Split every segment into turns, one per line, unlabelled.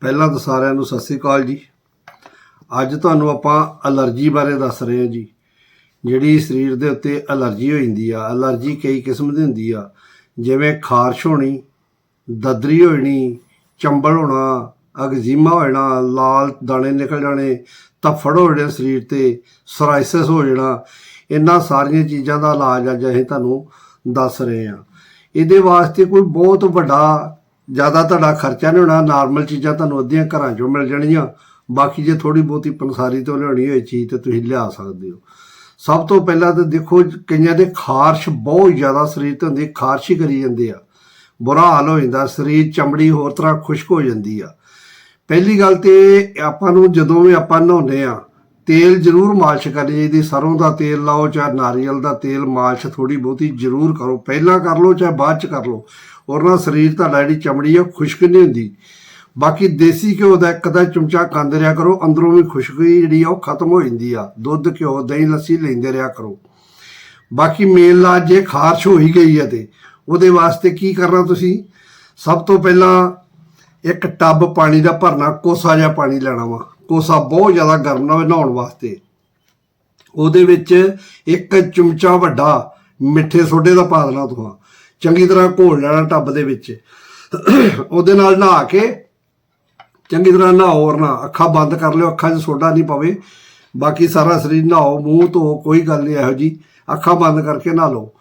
ਪਹਿਲਾਂ ਤਾਂ ਸਾਰਿਆਂ ਨੂੰ ਸਤਿ ਸ੍ਰੀ ਅਕਾਲ ਜੀ। ਅੱਜ ਤੁਹਾਨੂੰ ਆਪਾਂ ਅਲਰਜੀ ਬਾਰੇ ਦੱਸ ਰਹੇ ਹਾਂ ਜੀ। ਜਿਹੜੀ ਸਰੀਰ ਦੇ ਉੱਤੇ ਅਲਰਜੀ ਹੋ ਜਾਂਦੀ ਆ ਅਲਰਜੀ ਕਈ ਕਿਸਮ ਦੀ ਹੁੰਦੀ ਆ। ਜਿਵੇਂ ਖਾਰਸ਼ ਹੋਣੀ, ਦਦਰੀ ਹੋਣੀ, ਚੰਬਲ ਹੋਣਾ, ਅਗਜ਼ੀਮਾ ਹੋ ਜਾਣਾ ਲਾਲ ਦਾਣੇ ਨਿਕਲ ਜਾਣੇ ਤਫੜ ਹੋ ਜਾਣੇ ਸਰੀਰ ਤੇ ਸੋਰਾਇਸਿਸ ਹੋ ਜਾਣਾ, ਇਹਨਾਂ ਸਾਰੀਆਂ ਚੀਜ਼ਾਂ ਦਾ ਇਲਾਜ ਅੱਜ ਅਸੀਂ ਤੁਹਾਨੂੰ ਦੱਸ ਰਹੇ ਹਾਂ। ਇਹਦੇ ਵਾਸਤੇ ਕੋਈ ਬਹੁਤ ਵੱਡਾ ਜ਼ਿਆਦਾ ਤੁਹਾਡਾ ਖਰਚਾ ਨਹੀਂ ਹੋਣਾ ਨਾਰਮਲ ਚੀਜ਼ਾਂ ਤੁਹਾਨੂੰ ਅੱਧੀਆਂ ਘਰਾਂ 'ਚੋਂ ਮਿਲ ਜਾਣੀਆਂ। ਬਾਕੀ ਜੇ ਥੋੜੀ ਬਹੁਤੀ ਪੰਸਾਰੀ ਤੋਂ ਲਿਆਉਣੀ ਹੋਏ ਚੀਜ਼ ਤੇ ਤੁਸੀਂ ਲਿਆ ਸਕਦੇ ਹੋ। ਸਭ ਤੋਂ ਪਹਿਲਾਂ ਤਾਂ ਦੇਖੋ, ਕਈਆਂ ਦੇ ਖਾਰਸ਼ ਬਹੁਤ ਜ਼ਿਆਦਾ ਸਰੀਰ ਤੇ ਹੁੰਦੀ, ਖਾਰਸ਼ ਹੀ ਕਰੀ ਜਾਂਦੇ ਆ। ਬੁਰਾ ਹਾਲ ਹੋ ਜਾਂਦਾ, ਸਰੀਰ ਚਮੜੀ ਹੋਰ ਤਰ੍ਹਾਂ ਖੁਸ਼ਕ ਹੋ ਜਾਂਦੀ ਆ। ਪਹਿਲੀ ਗੱਲ ਤੇ ਆਪਾਂ ਨੂੰ ਜਦੋਂ ਵੀ ਆਪਾਂ ਨਹਾਉਂਦੇ ਆ ਤੇਲ ਜ਼ਰੂਰ ਮਾਲਿਸ਼ ਕਰਨੀ ਚਾਹੀਦੀ, ਸਰੋਂ ਦਾ ਤੇਲ ਲਾਓ ਚਾਹੇ ਨਾਰੀਅਲ ਦਾ ਤੇਲ ਮਾਲਿਸ਼ ਥੋੜੀ ਬਹੁਤੀ ਜ਼ਰੂਰ ਕਰੋ। ਪਹਿਲਾਂ ਕਰ ਲਓ ਚਾਹੇ ਬਾਅਦ ਚ ਕਰ ਲਓ। ਔਰ ਨਾਲ ਸਰੀਰ ਤੁਹਾਡਾ ਜਿਹੜੀ ਚਮੜੀ ਆ ਖੁਸ਼ਕ ਨਹੀਂ ਹੁੰਦੀ। ਬਾਕੀ ਦੇਸੀ ਘਿਓ ਦਾ ਇੱਕ ਦਾ ਚਮਚਾ ਖਾਂਦੇ ਰਿਹਾ ਕਰੋ, ਅੰਦਰੋਂ ਵੀ ਖੁਸ਼ਕੀ ਜਿਹੜੀ ਆ, ਉਹ ਖਤਮ ਹੋ ਜਾਂਦੀ ਆ। ਦੁੱਧ, ਘਿਓ, ਦਹੀਂ, ਲੱਸੀ ਲੈਂਦੇ ਰਿਹਾ ਕਰੋ। ਬਾਕੀ ਮੇਲ ਲਾ ਜੇ ਖਾਰਸ਼ ਹੋ ਹੀ ਗਈ ਹੈ ਤੇ, ਉਹਦੇ ਵਾਸਤੇ ਕੀ ਕਰਨਾ ਤੁਸੀਂ? ਸਭ ਤੋਂ ਪਹਿਲਾਂ ਇੱਕ ਟੱਬ ਪਾਣੀ ਦਾ ਭਰਨਾ, ਕੋਸਾ ਜਿਹਾ ਪਾਣੀ ਲੈਣਾ ਵਾ। ਕੋਸਾ ਬਹੁਤ ਜ਼ਿਆਦਾ ਗਰਮ ਨਾ ਹੋਵੇ ਨਹਾਉਣ ਵਾਸਤੇ। ਉਹਦੇ ਵਿੱਚ ਇੱਕ ਚਮਚਾ ਵੱਡਾ ਮਿੱਠੇ ਸੋਡੇ ਦਾ ਪਾ ਦੇਣਾ ਤੁਸੀਂ ਚੰਗੀ ਤਰ੍ਹਾਂ ਘੋਲ ਲੈਣਾ ਟੱਬ ਦੇ ਵਿੱਚ। ਉਹਦੇ ਨਾਲ ਨਹਾ ਕੇ ਚੰਗੀ ਤਰ੍ਹਾਂ ਨਹਾਓ ਔਰ ਨਾ, ਅੱਖਾਂ ਬੰਦ ਕਰ ਲਿਓ, ਅੱਖਾਂ 'ਚ ਸੋਡਾ ਨਹੀਂ ਪਵੇ। ਬਾਕੀ ਸਾਰਾ ਸਰੀਰ ਨਹਾਓ, ਮੂੰਹ ਧੋ, ਕੋਈ ਗੱਲ ਨਹੀਂ ਇਹੋ ਜੀ। ਅੱਖਾਂ ਬੰਦ ਕਰਕੇ ਨਹਾ ਲਓ।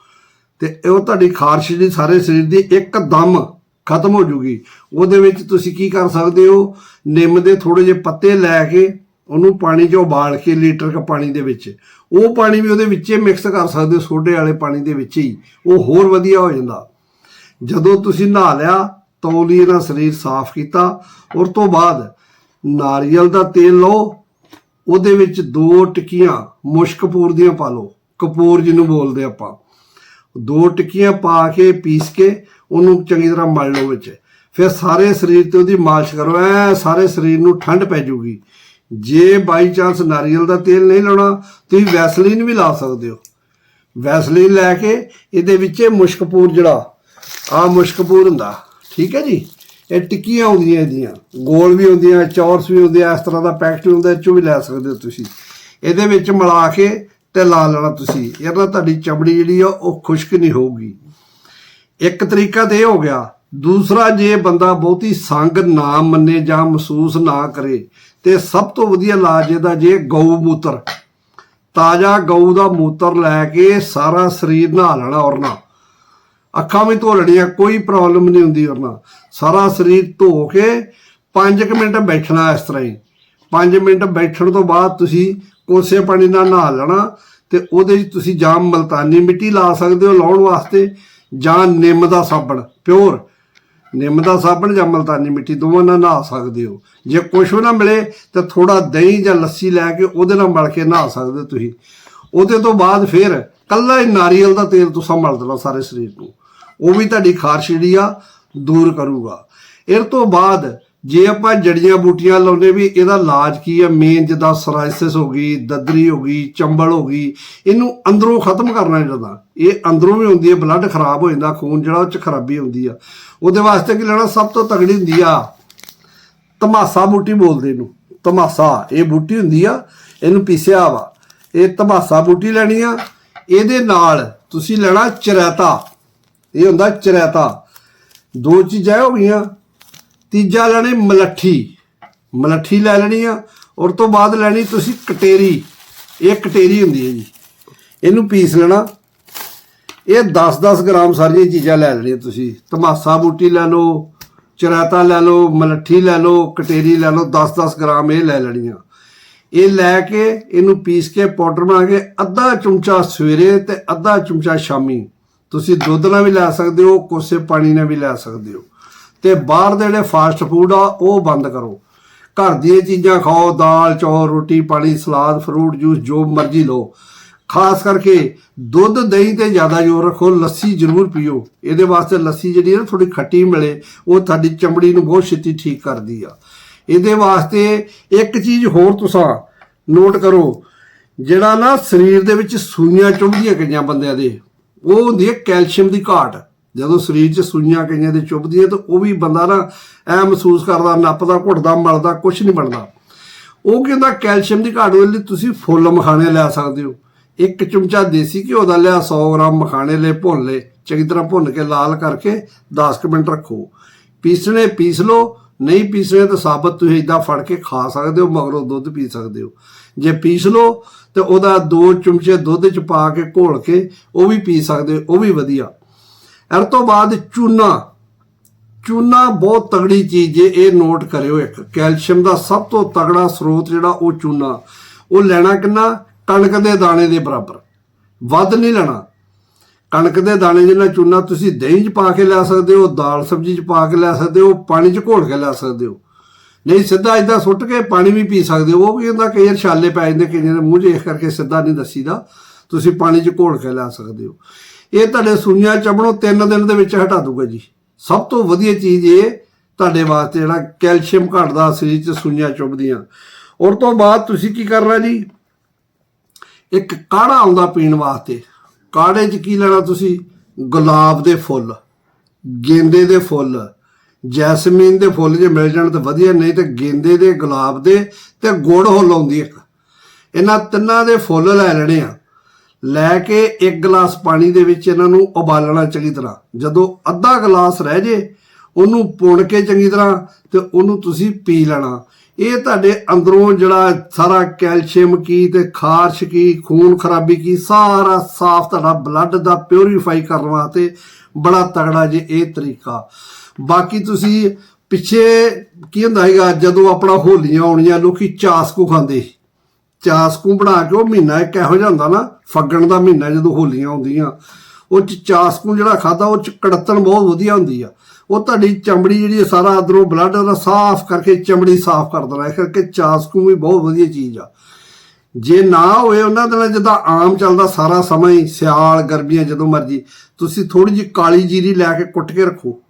ਤੇ ਉਹ ਤੁਹਾਡੀ ਖਾਰਸ਼ ਜਿਹੜੀ ਸਾਰੇ ਸਰੀਰ ਦੀ ਇੱਕਦਮ ਖਤਮ ਹੋ ਜੂਗੀ। ਉਹਦੇ ਵਿੱਚ ਤੁਸੀਂ ਕੀ ਕਰ ਸਕਦੇ ਹੋ? ਨਿੰਮ ਦੇ ਥੋੜੇ ਜਿਹੇ ਪੱਤੇ ਲੈ ਕੇ ਉਹਨੂੰ ਪਾਣੀ 'ਚ ਉਬਾਲ ਕੇ ਲੀਟਰ ਕ ਪਾਣੀ ਦੇ ਵਿੱਚ। ਉਹ ਪਾਣੀ ਵੀ ਉਹਦੇ ਵਿੱਚ ਮਿਕਸ ਕਰ ਸਕਦੇ ਹੋ ਸੋਡੇ ਵਾਲੇ ਪਾਣੀ ਦੇ ਵਿੱਚ ਹੀ। ਉਹ ਹੋਰ ਵਧੀਆ ਹੋ ਜਾਂਦਾ। ਜਦੋਂ ਤੁਸੀਂ ਨਹਾ ਲਿਆ, ਤੌਲੀਏ ਨਾਲ ਸਰੀਰ ਸਾਫ਼ ਕੀਤਾ, ਔਰ ਤੋਂ ਬਾਅਦ ਨਾਰੀਅਲ ਦਾ ਤੇਲ ਲਓ, ਉਹਦੇ ਵਿੱਚ ਦੋ ਟਿੱਕੀਆਂ ਮੁਸ਼ਕ ਕਪੂਰ ਦੀਆਂ ਪਾ ਲਓ। ਕਪੂਰ ਜਿਹਨੂੰ ਬੋਲਦੇ ਆਪਾਂ। ਦੋ ਟਿੱਕੀਆਂ ਪਾ ਕੇ ਪੀਸ ਕੇ ਉਹਨੂੰ ਚੰਗੀ ਤਰ੍ਹਾਂ ਮਲ ਲਓ ਵਿੱਚ। ਫਿਰ ਸਾਰੇ ਸਰੀਰ ਤੇ ਉਹਦੀ ਮਾਲਿਸ਼ ਕਰੋ, ਐ ਸਾਰੇ ਸਰੀਰ ਨੂੰ ਠੰਡ ਪੈ ਜੂਗੀ। ਜੇ ਬਾਈ ਚਾਂਸ ਨਾਰੀਅਲ ਦਾ ਤੇਲ ਨਹੀਂ ਲਾਉਣਾ, ਤੁਸੀਂ ਵੈਸਲੀਨ ਵੀ ਲਾ ਸਕਦੇ ਹੋ। ਵੈਸਲੀਨ ਲੈ ਕੇ ਇਹਦੇ ਵਿੱਚ ਇਹ ਮੁਸ਼ਕਪੂਰ ਜਿਹੜਾ ਆ ਮੁਸ਼ਕਪੂਰ ਹੁੰਦਾ, ਠੀਕ ਹੈ ਜੀ? ਇਹ ਟਿੱਕੀਆਂ ਆਉਂਦੀਆਂ ਇਹਦੀਆਂ, ਗੋਲ ਵੀ ਹੁੰਦੀਆਂ, ਚੌਰਸ ਵੀ ਹੁੰਦੇ ਆ, ਇਸ ਤਰ੍ਹਾਂ ਦਾ ਪੈਕਟ ਵੀ ਹੁੰਦਾ ਇਹ ਚੋਂ ਵੀ ਲੈ ਸਕਦੇ ਹੋ ਤੁਸੀਂ। ਇਹਦੇ ਵਿੱਚ ਮਿਲਾ ਕੇ ਤੇ ਲਾ ਲੈਣਾ ਤੁਸੀਂ। ਇਹਦਾ ਤੁਹਾਡੀ ਚਮੜੀ ਜਿਹੜੀ ਆ, ਉਹ ਖੁਸ਼ਕ ਨਹੀਂ ਹੋਊਗੀ। ਇੱਕ ਤਰੀਕਾ ਤੇ ਇਹ ਹੋ ਗਿਆ, ਦੂਸਰਾ ਜੇ ਬੰਦਾ ਬਹੁਤੀ ਸੰਗ ਨਾ ਮੰਨੇ ਜਾਂ ਮਹਿਸੂਸ ਨਾ ਕਰੇ, ਤੇ ਸਭ ਤੋਂ ਵਧੀਆ ਇਲਾਜ ਇਹਦਾ ਜੇ ਗਊ ਮੂਤਰ। ਤਾਜ਼ਾ ਗਊ ਦਾ ਮੂਤਰ ਲੈ ਕੇ ਸਾਰਾ ਸਰੀਰ ਨਹਾ ਲੈਣਾ ਔਰ ਅੱਖਾਂ ਵੀ ਧੋ ਲੈਣੀਆਂ, ਕੋਈ ਪ੍ਰੋਬਲਮ ਨਹੀਂ ਹੁੰਦੀ ਔਰ ਸਾਰਾ ਸਰੀਰ ਧੋ ਕੇ 5 ਮਿੰਟ ਬੈਠਣਾ ਇਸ ਤਰ੍ਹਾਂ ਹੀ। 5 ਮਿੰਟ ਬੈਠਣ ਤੋਂ ਬਾਅਦ ਤੁਸੀਂ ਕੋਸੇ ਪਾਣੀ ਨਾਲ ਨਹਾ ਲੈਣਾ ਤੇ ਉਹਦੇ 'ਚ ਤੁਸੀਂ ਜਾਂ ਮਲਤਾਨੀ ਮਿੱਟੀ ਲਾ ਸਕਦੇ ਹੋ ਲਾਉਣ ਵਾਸਤੇ। ਜਾਂ ਨਿੰਮ ਦਾ ਸਾਬਣ, ਪਿਓਰ। ਨਿੰਮ ਦਾ ਸਾਬਣ ਜਾਂ ਮਲਤਾਨੀ ਮਿੱਟੀ, ਦੋਵਾਂ ਨਾਲ ਨਹਾ ਸਕਦੇ ਹੋ। ਜੇ ਕੁਛ ਵੀ ਨਾ ਮਿਲੇ ਤਾਂ ਥੋੜਾ ਦਹੀਂ ਜਾਂ ਲੱਸੀ ਲੈ ਕੇ ਉਹਦੇ ਨਾਲ ਮਲ ਕੇ ਨਹਾ ਸਕਦੇ ਹੋ ਤੁਸੀਂ। ਉਹਦੇ ਤੋਂ ਬਾਅਦ ਫਿਰ ਕੱਲਾ ਹੀ ਨਾਰੀਅਲ ਦਾ ਤੇਲ ਤੁਸੀਂ ਮਲ ਦੇਣਾ ਸਾਰੇ ਸਰੀਰ ਨੂੰ। ਉਹ ਵੀ ਤੁਹਾਡੀ ਖਾਰਸ਼ ਜਿਹੜੀ ਆ ਦੂਰ ਕਰੂਗਾ। ਇਹ ਤੋਂ ਬਾਅਦ ਜੇ ਆਪਾਂ ਜੜੀਆਂ ਬੂਟੀਆਂ ਲਾਉਂਦੇ ਵੀ ਇਹਦਾ ਇਲਾਜ ਕੀ ਆ? ਮੇਨ ਜਿੱਦਾਂ ਸਰਾਇਸਿਸ ਹੋ ਗਈ, ਦਦਰੀ ਹੋ ਗਈ, ਚੰਬਲ ਹੋ ਗਈ, ਇਹਨੂੰ ਅੰਦਰੋਂ ਖਤਮ ਕਰਨਾ ਜਿਹੜਾ ਇਹ ਅੰਦਰੋਂ ਵੀ ਹੁੰਦੀ ਹੈ ਬਲੱਡ ਖਰਾਬ ਹੋ ਜਾਂਦਾ, ਖੂਨ ਜਿਹੜਾ ਉਹ ਚ ਖਰਾਬੀ ਹੁੰਦੀ ਆ। ਉਹਦੇ ਵਾਸਤੇ ਕੀ ਲੈਣਾ? ਸਭ ਤੋਂ ਤਗੜੀ ਹੁੰਦੀ ਆ ਤਮਾਸਾ ਬੂਟੀ ਬੋਲਦੇ ਇਹਨੂੰ। ਤਮਾਸਾ, ਇਹ ਬੂਟੀ ਹੁੰਦੀ ਆ, ਇਹਨੂੰ ਪੀਸਿਆ ਵਾ। ਇਹ ਤਮਾਸਾ ਬੂਟੀ ਲੈਣੀ ਆ। ਇਹਦੇ ਨਾਲ ਤੁਸੀਂ ਲੈਣਾ ਚਰੈਤਾ। ਇਹ ਹੁੰਦਾ ਚਰੈਤਾ। ਦੋ ਚੀਜ਼ਾਂ ਹੋ ਗਈਆਂ। ਤੀਜਾ ਲੈਣੇ ਮਲੱਠੀ। ਮਲੱਠੀ ਲੈ ਲੈਣੀ ਆ, ਔਰ ਤੋਂ ਬਾਅਦ ਲੈਣੀ ਤੁਸੀਂ ਕਟੇਰੀ। ਇਹ ਕਟੇਰੀ ਹੁੰਦੀ ਹੈ ਜੀ। ਇਹਨੂੰ ਪੀਸ ਲੈਣਾ। ਇਹ 10-10 ਗ੍ਰਾਮ ਸਾਰੀਆਂ ਚੀਜ਼ਾਂ ਲੈ ਲੈਣੀਆਂ ਤੁਸੀਂ। ਤਮਾਸਾ ਬੂਟੀ ਲੈ ਲਓ, ਚਰਾਤਾ ਲੈ ਲਓ, ਮਲੱਠੀ ਲੈ ਲਓ, ਕਟੇਰੀ ਲੈ ਲਓ 10-10 ਗ੍ਰਾਮ ਇਹ ਲੈ ਲੈਣੀਆਂ। ਇਹ ਲੈ ਕੇ ਇਹਨੂੰ ਪੀਸ ਕੇ ਪਾਊਡਰ ਬਣਾ ਕੇ ਅੱਧਾ ਚਮਚਾ ਸਵੇਰੇ ਤੇ ਅੱਧਾ ਚਮਚਾ ਸ਼ਾਮੀ। ਤੁਸੀਂ ਦੁੱਧ ਨਾਲ ਵੀ ਲੈ ਸਕਦੇ ਹੋ, ਕੋਸੇ ਪਾਣੀ ਨਾਲ ਵੀ ਲੈ ਸਕਦੇ ਹੋ। ਤੇ ਬਾਹਰ ਦੇ ਜਿਹੜੇ ਫਾਸਟ ਫੂਡ ਆ, ਉਹ ਬੰਦ ਕਰੋ। ਘਰ ਦੀਆਂ ਚੀਜ਼ਾਂ ਖਾਓ, ਦਾਲ, ਚੌਲ, ਰੋਟੀ, ਪਾਣੀ, ਸਲਾਦ ਫਰੂਟ ਜੂਸ ਜੋ ਮਰਜ਼ੀ ਲਓ। ਖਾਸ ਕਰਕੇ ਦੁੱਧ, ਦਹੀਂ ਤੇ ਜ਼ਿਆਦਾ ਜ਼ੋਰ ਰੱਖੋ, ਲੱਸੀ ਜ਼ਰੂਰ ਪੀਓ। ਇਹਦੇ ਵਾਸਤੇ ਲੱਸੀ ਜਿਹੜੀ ਹੈ ਨਾ ਥੋੜੀ ਖੱਟੀ ਮਿਲੇ, ਉਹ ਤੁਹਾਡੀ ਚਮੜੀ ਨੂੰ ਬਹੁਤ ਛੇਤੀ ਠੀਕ ਕਰਦੀ ਆ। ਇਹਦੇ ਵਾਸਤੇ ਇੱਕ ਚੀਜ਼ ਹੋਰ ਤੁਸੀਂ ਨੋਟ ਕਰੋ, ਜਿਹੜਾ ਨਾ ਸਰੀਰ ਦੇ ਵਿੱਚ ਸੂਈਆਂ ਚੁੰਝਦੀਆਂ ਕਈਆਂ ਬੰਦਿਆਂ ਦੇ, ਉਹ ਹੁੰਦੀ ਹੈ ਕੈਲਸ਼ੀਅਮ ਦੀ ਘਾਟ। ਜਦੋਂ ਸਰੀਰ 'ਚ ਸੂਈਆਂ ਕਈਆਂ ਦੇ ਚੁੱਭਦੀਆਂ ਤਾਂ ਉਹ ਵੀ ਬੰਦਾ ਨਾ ਐ ਮਹਿਸੂਸ ਕਰਦਾ, ਨੱਪਦਾ, ਘੁੱਟਦਾ ਮਲਦਾ ਕੁਝ ਨਹੀਂ ਬਣਦਾ। ਉਹ ਕਹਿੰਦਾ, ਕੈਲਸ਼ੀਅਮ ਦੀ ਘਾਟ ਲਈ ਤੁਸੀਂ ਫੁੱਲ ਮਖਾਣੇ ਲੈ ਸਕਦੇ ਹੋ। ਇੱਕ ਚਮਚਾ ਦੇਸੀ ਘਿਓ ਦਾ ਲਿਆ 100 ਗ੍ਰਾਮ ਮਖਾਣੇ ਲੈ ਭੁੰਨ ਲੈ ਚੰਗੀ ਤਰ੍ਹਾਂ ਭੁੰਨ ਕੇ ਲਾਲ ਕਰਕੇ 10 ਕੁ ਮਿੰਟ ਰੱਖੋ। ਪੀਸਣੇ ਪੀਸ ਲਓ, ਨਹੀਂ ਪੀਸਣੇ ਤਾਂ ਸਾਬਤ ਤੁਸੀਂ ਇਦਾਂ ਫੜ ਕੇ ਖਾ ਸਕਦੇ ਹੋ, ਮਗਰੋਂ ਦੁੱਧ ਪੀ ਸਕਦੇ ਹੋ। ਜੇ ਪੀਸ ਲਓ, ਤੇ ਉਹਦਾ ਦੋ ਚਮਚੇ ਦੁੱਧ ਚ ਪਾ ਕੇ ਘੋਲ ਕੇ ਉਹ ਵੀ ਪੀ ਸਕਦੇ ਹੋ, ਉਹ ਵੀ ਵਧੀਆ। ਇਹ ਤੋਂ ਬਾਅਦ ਚੂਨਾ। ਚੂਨਾ ਬਹੁਤ ਤਗੜੀ ਚੀਜ਼ ਜੇ ਇਹ ਨੋਟ ਕਰਿਓ ਇੱਕ। ਕੈਲਸ਼ੀਅਮ ਦਾ ਸਭ ਤੋਂ ਤਗੜਾ ਸਰੋਤ ਜਿਹੜਾ ਉਹ ਚੂਨਾ। ਉਹ ਲੈਣਾ ਕਿੰਨਾ? ਕਣਕ ਦੇ ਦਾਣੇ ਦੇ ਬਰਾਬਰ। ਵੱਧ ਨਹੀਂ ਲੈਣਾ। ਕਣਕ ਦੇ ਦਾਣੇ ਜਿੰਨਾ ਚੂਨਾ ਤੁਸੀਂ ਦਹੀਂ 'ਚ ਪਾ ਕੇ ਲੈ ਸਕਦੇ ਹੋ, ਦਾਲ ਸਬਜ਼ੀ 'ਚ ਪਾ ਕੇ ਲੈ ਸਕਦੇ ਹੋ, ਪਾਣੀ 'ਚ ਘੋਲ ਕੇ ਲੈ ਸਕਦੇ ਹੋ। ਨਹੀਂ, ਸਿੱਧਾ ਇਦਾਂ ਸੁੱਟ ਕੇ ਪਾਣੀ ਵੀ ਪੀ ਸਕਦੇ ਹੋ। ਉਹ ਕੀ ਕਈ ਵਾਰ ਛਾਲੇ ਪੈ ਜਾਂਦੇ, ਕਈਆਂ ਦੇ ਮੂੰਹ 'ਚ ਇਸ ਕਰਕੇ ਸਿੱਧਾ ਨਹੀਂ ਦੱਸੀਦਾ। ਤੁਸੀਂ ਪਾਣੀ 'ਚ ਘੋਲ ਕੇ ਲੈ ਸਕਦੇ ਹੋ। ਇਹ ਤੁਹਾਡੇ ਸੂਈਆਂ ਚਮੜੋਂ 3 ਦਿਨ ਦੇ ਵਿੱਚ ਹਟਾ ਦੂਗਾ ਜੀ। ਸਭ ਤੋਂ ਵਧੀਆ ਚੀਜ਼ ਇਹ ਤੁਹਾਡੇ ਵਾਸਤੇ ਜਿਹੜਾ ਕੈਲਸ਼ੀਅਮ ਘਟਦਾ ਸਰੀਰ 'ਚ ਸੂਈਆਂ ਚੁੱਭਦੀਆਂ ਔਰ ਤੋਂ ਬਾਅਦ ਤੁਸੀਂ ਕੀ ਕਰਨਾ ਜੀ? ਇੱਕ ਕਾੜਾ ਆਉਂਦਾ ਪੀਣ ਵਾਸਤੇ। ਕਾੜੇ 'ਚ ਕੀ ਲੈਣਾ ਤੁਸੀਂ? ਗੁਲਾਬ ਦੇ ਫੁੱਲ, ਗੇਂਦੇ ਦੇ ਫੁੱਲ, ਜੈਸਮੀਨ ਦੇ ਫੁੱਲ ਜੇ ਮਿਲ ਜਾਣ ਤਾਂ ਵਧੀਆ, ਨਹੀਂ ਤੇ ਗੇਂਦੇ ਦੇ, ਗੁਲਾਬ ਦੇ ਤੇ ਗੁੜ ਹੋ ਲਾਉਂਦੀ ਇੱਕ। ਇਹਨਾਂ ਤਿੰਨਾਂ ਦੇ ਫੁੱਲ ਲੈ ਲੈਣੇ ਆ। ਲੈ ਕੇ ਇੱਕ ਗਲਾਸ ਪਾਣੀ ਦੇ ਵਿੱਚ ਇਹਨਾਂ ਨੂੰ ਉਬਾਲਣਾ ਚੰਗੀ ਤਰ੍ਹਾਂ। ਜਦੋਂ ਅੱਧਾ ਗਲਾਸ ਰਹਿ ਜੇ, ਉਹਨੂੰ ਪੁਣ ਕੇ ਚੰਗੀ ਤਰ੍ਹਾਂ ਤੇ ਉਹਨੂੰ ਤੁਸੀਂ ਪੀ ਲੈਣਾ। ਇਹ ਤੁਹਾਡੇ ਅੰਦਰੋਂ ਜਿਹੜਾ ਸਾਰਾ ਕੈਲਸ਼ੀਅਮ ਕੀ ਤੇ ਖਾਰਸ਼ ਕੀ, ਖੂਨ ਖਰਾਬੀ ਕੀ, ਸਾਰਾ ਸਾਫ਼ ਤੁਹਾਡਾ ਬਲੱਡ ਦਾ ਪਿਉਰੀਫਾਈ ਕਰਨ ਵਾਸਤੇ ਬੜਾ ਤਗੜਾ ਜੇ ਇਹ ਤਰੀਕਾ। ਬਾਕੀ ਤੁਸੀਂ ਪਿੱਛੇ ਕੀ ਹੁੰਦਾ ਹੈਗਾ ਜਦੋਂ ਆਪਣਾ ਹੋਲੀਆਂ ਆਉਣੀਆਂ, ਲੋਕੀ ਚਾਸਕੂ ਖਾਂਦੇ ਸੀ। ਚਾਸਕੂ ਬਣਾ ਕੇ ਉਹ ਮਹੀਨਾ ਇੱਕ ਇਹੋ ਜਿਹਾ ਹੁੰਦਾ ਨਾ, ਫੱਗਣ ਦਾ ਮਹੀਨਾ ਜਦੋਂ ਹੋਲੀਆਂ ਆਉਂਦੀਆਂ। ਉਹ ਚ ਚਾਸਕੂ ਜਿਹੜਾ ਖਾਦਾ ਉਹ ਚ ਕੜਤਣ ਬਹੁਤ ਵਧੀਆ ਹੁੰਦੀ ਆ। ਉਹ ਤੁਹਾਡੀ ਚਮੜੀ ਜਿਹੜੀ ਹੈ ਸਾਰਾ ਅੰਦਰੋਂ ਬਲੱਡ ਦਾ ਸਾਫ਼ ਕਰਕੇ ਚਮੜੀ ਸਾਫ਼ ਕਰ ਦੇਣਾ। ਇਸ ਕਰਕੇ ਚਾਸਕੂ ਵੀ ਬਹੁਤ ਵਧੀਆ ਚੀਜ਼ ਆ। ਜੇ ਨਾ ਹੋਏ ਉਹਨਾਂ ਦਿਨਾਂ ਜਿੱਦਾਂ ਆਮ ਚੱਲਦਾ ਸਾਰਾ ਸਮਾਂ ਹੀ, ਸਿਆਲ, ਗਰਮੀਆਂ ਜਦੋਂ ਮਰਜ਼ੀ, ਤੁਸੀਂ ਥੋੜੀ ਜਿਹੀ ਕਾਲੀ ਜੀਰੀ ਲੈ ਕੇ ਕੁੱਟ ਕੇ ਰੱਖੋ।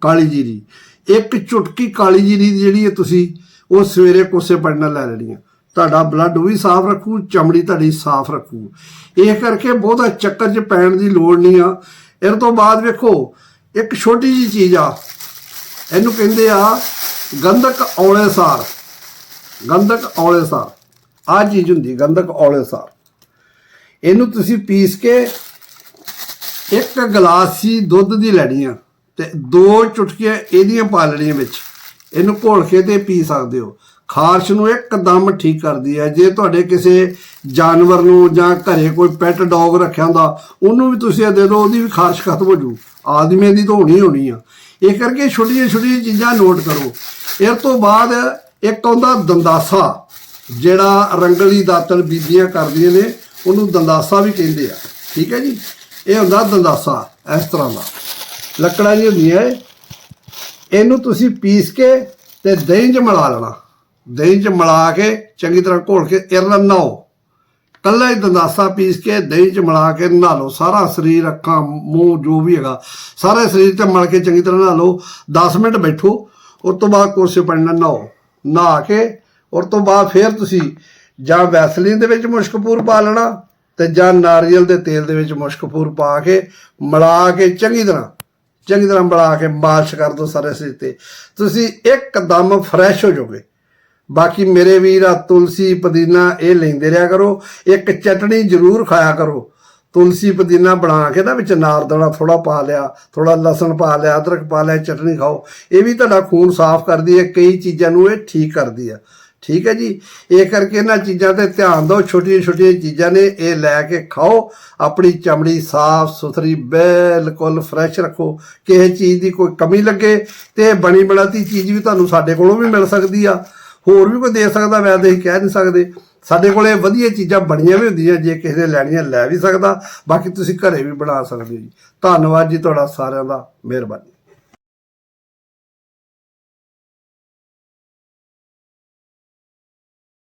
ਕਾਲੀ ਜੀਰੀ। ਇੱਕ ਚੁਟਕੀ ਕਾਲੀ ਜੀਰੀ ਦੀ ਜਿਹੜੀ ਹੈ ਤੁਸੀਂ, ਉਹ ਸਵੇਰੇ ਕੋਸੇ ਪੜਨਾ ਲੈ ਲੈਣੀ ਆ। ਤੁਹਾਡਾ ਬਲੱਡ ਵੀ ਸਾਫ਼ ਰੱਖੂ, ਚਮੜੀ ਤੁਹਾਡੀ ਸਾਫ਼ ਰੱਖੂ। ਇਹ ਕਰਕੇ ਬਹੁਤਾ ਚੱਕਰ 'ਚ ਪੈਣ ਦੀ ਲੋੜ ਨਹੀਂ ਆ। ਇਹ ਤੋਂ ਬਾਅਦ ਵੇਖੋ, ਇੱਕ ਛੋਟੀ ਜੀ ਚੀਜ਼ ਆ। ਇਹਨੂੰ ਕਹਿੰਦੇ ਆ ਗੰਧਕ ਔਲੇ ਸਾਰ। ਗੰਧਕ ਔਲੇ ਸਾਰ। ਆ ਚੀਜ਼ ਹੁੰਦੀ, ਗੰਧਕ ਔਲੇ ਸਾਰ। ਇਹਨੂੰ ਤੁਸੀਂ ਪੀਸ ਕੇ ਇੱਕ ਗਲਾਸੀ ਦੁੱਧ ਦੀ ਲੈਣੀ ਆ ਤੇ ਦੋ ਚੁਟਕੀਆਂ ਇਹਦੀਆਂ ਪਾ ਲੈਣੀਆਂ ਵਿੱਚ। ਇਹਨੂੰ ਘੋਲ ਕੇ ਤੇ ਪੀ ਸਕਦੇ ਹੋ। ਖਾਰਸ਼ ਨੂੰ ਇੱਕਦਮ ਠੀਕ ਕਰਦੀ ਹੈ। ਜੇ ਤੁਹਾਡੇ ਕਿਸੇ ਜਾਨਵਰ ਨੂੰ ਜਾਂ ਘਰੇ ਕੋਈ ਪੈਟ ਡੌਗ ਰੱਖਿਆ ਹੁੰਦਾ, ਉਹਨੂੰ ਵੀ ਤੁਸੀਂ ਇਹ ਦੇ ਦਿਓ, ਉਹਦੀ ਵੀ ਖਾਰਸ਼ ਖਤਮ ਹੋ ਜੂ। ਆਦਮੀ ਦੀ ਤਾਂ ਹੋਣੀ ਹੋਣੀ ਆ। ਇਹ ਕਰਕੇ ਛੋਟੀਆਂ ਛੋਟੀਆਂ ਚੀਜ਼ਾਂ ਨੋਟ ਕਰੋ। ਇਹ ਤੋਂ ਬਾਅਦ ਇੱਕ ਆਉਂਦਾ ਦੰਦਾਸਾ, ਜਿਹੜਾ ਰੰਗਲੀ ਦਾਤਲ ਬੀਬੀਆਂ ਕਰਦੀਆਂ ਨੇ, ਉਹਨੂੰ ਦੰਦਾਸਾ ਵੀ ਕਹਿੰਦੇ ਆ। ਠੀਕ ਹੈ ਜੀ? ਇਹ ਹੁੰਦਾ ਦੰਦਾਸਾ, ਇਸ ਤਰ੍ਹਾਂ ਦਾ। ਲੱਕੜਾਂ ਨਹੀਂ ਹੁੰਦੀਆਂ ਇਹ। ਇਹਨੂੰ ਤੁਸੀਂ ਪੀਸ ਕੇ ਤੇ ਦਹੀਂ 'ਚ ਮਿਲਾ ਲੈਣਾ। ਦਹੀਂ 'ਚ ਮਿਲਾ ਕੇ ਚੰਗੀ ਤਰ੍ਹਾਂ ਘੋਲ ਕੇ ਇਹਦਾ ਨਹਾਓ। ਕੱਲਾ ਹੀ ਦੰਦਾਸਾ ਪੀਸ ਕੇ ਦਹੀਂ 'ਚ ਮਿਲਾ ਕੇ ਨਹਾ ਲਓ। ਸਾਰਾ ਸਰੀਰ, ਅੱਖਾਂ, ਮੂੰਹ ਜੋ ਵੀ ਹੈਗਾ, ਸਾਰੇ ਸਰੀਰ ਤੇ ਮਲ ਕੇ ਚੰਗੀ ਤਰ੍ਹਾਂ ਨਹਾ ਲਓ। 10 ਮਿੰਟ ਬੈਠੋ, ਉਸ ਤੋਂ ਬਾਅਦ ਕੋਸੇ ਪਾਣੀ ਨਾਲ ਨਹਾਓ। ਨਹਾ ਕੇ ਉਸ ਤੋਂ ਬਾਅਦ ਫਿਰ ਤੁਸੀਂ ਜਾਂ ਵੈਸਲੀਨ ਦੇ ਵਿੱਚ ਮੁਸ਼ਕਪੂਰ ਪਾ ਲੈਣਾ ਤੇ ਜਾਂ ਨਾਰੀਅਲ ਦੇ ਤੇਲ ਦੇ ਵਿੱਚ ਮੁਸ਼ਕਪੂਰ ਪਾ ਕੇ ਮਿਲਾ ਕੇ ਚੰਗੀ ਤਰ੍ਹਾਂ ਚੰਗੀ ਤਰ੍ਹਾਂ ਮਿਲਾ ਕੇ ਮਾਲਿਸ਼ ਕਰ ਦਿਓ ਸਾਰੇ ਸਰੀਰ ਤੇ। ਤੁਸੀਂ ਇੱਕਦਮ ਫਰੈਸ਼ ਹੋ ਜਾਓਗੇ। ਬਾਕੀ ਮੇਰੇ ਵੀਰ ਆ, ਤੁਲਸੀ ਪੁਦੀਨਾ ਇਹ ਲੈਂਦੇ ਰਿਹਾ ਕਰੋ। ਇੱਕ ਚਟਣੀ ਜ਼ਰੂਰ ਖਾਇਆ ਕਰੋ। ਤੁਲਸੀ ਪੁਦੀਨਾ ਬਣਾ ਕੇ ਨਾ ਵਿੱਚ ਨਾਰਦਾਣਾ ਥੋੜਾ ਪਾ ਲਿਆ ਥੋੜਾ ਲਸਣ ਪਾ ਲਿਆ, ਅਦਰਕ ਪਾ ਲਿਆ, ਚਟਣੀ ਖਾਓ। ਇਹ ਵੀ ਤੁਹਾਡਾ ਖੂਨ ਸਾਫ਼ ਕਰਦੀ ਹੈ, ਕਈ ਚੀਜ਼ਾਂ ਨੂੰ ਇਹ ਠੀਕ ਕਰਦੀ ਹੈ। ਠੀਕ ਹੈ ਜੀ? ਇਹ ਕਰਕੇ ਇਹਨਾਂ ਚੀਜ਼ਾਂ ਤੇ ਧਿਆਨ ਦਿਓ ਛੋਟੀਆਂ ਛੋਟੀਆਂ ਚੀਜ਼ਾਂ ਨੇ, ਇਹ ਲੈ ਕੇ ਖਾਓ। ਆਪਣੀ ਚਮੜੀ ਸਾਫ਼ ਸੁਥਰੀ, ਬਿਲਕੁਲ ਫਰੈਸ਼ ਰੱਖੋ। ਕਿਸੇ ਚੀਜ਼ ਦੀ ਕੋਈ ਕਮੀ ਲੱਗੇ ਤੇ ਇਹ ਬਣੀ ਬਣਾਤੀ ਚੀਜ਼ ਵੀ ਤੁਹਾਨੂੰ ਸਾਡੇ ਕੋਲੋਂ ਵੀ ਮਿਲ ਸਕਦੀ ਆ। ਹੋਰ ਵੀ ਕੋਈ ਦੇ ਸਕਦਾ, ਮੈਂ ਤਾਂ ਇਹ ਕਹਿ ਨਹੀਂ ਸਕਦੇ। ਸਾਡੇ ਕੋਲੇ ਵਧੀਆ ਚੀਜ਼ਾਂ ਬਣੀਆਂ ਵੀ ਹੁੰਦੀਆਂ, ਜੇ ਕਿਸੇ ਨੇ ਲੈਣੀਆਂ ਲੈ ਵੀ ਸਕਦਾ। ਬਾਕੀ ਤੁਸੀਂ ਘਰੇ ਵੀ ਬਣਾ ਸਕਦੇ ਹੋ ਜੀ। ਧੰਨਵਾਦ ਜੀ ਤੁਹਾਡਾ ਸਾਰਿਆਂ ਦਾ, ਮਿਹਰਬਾਨੀ।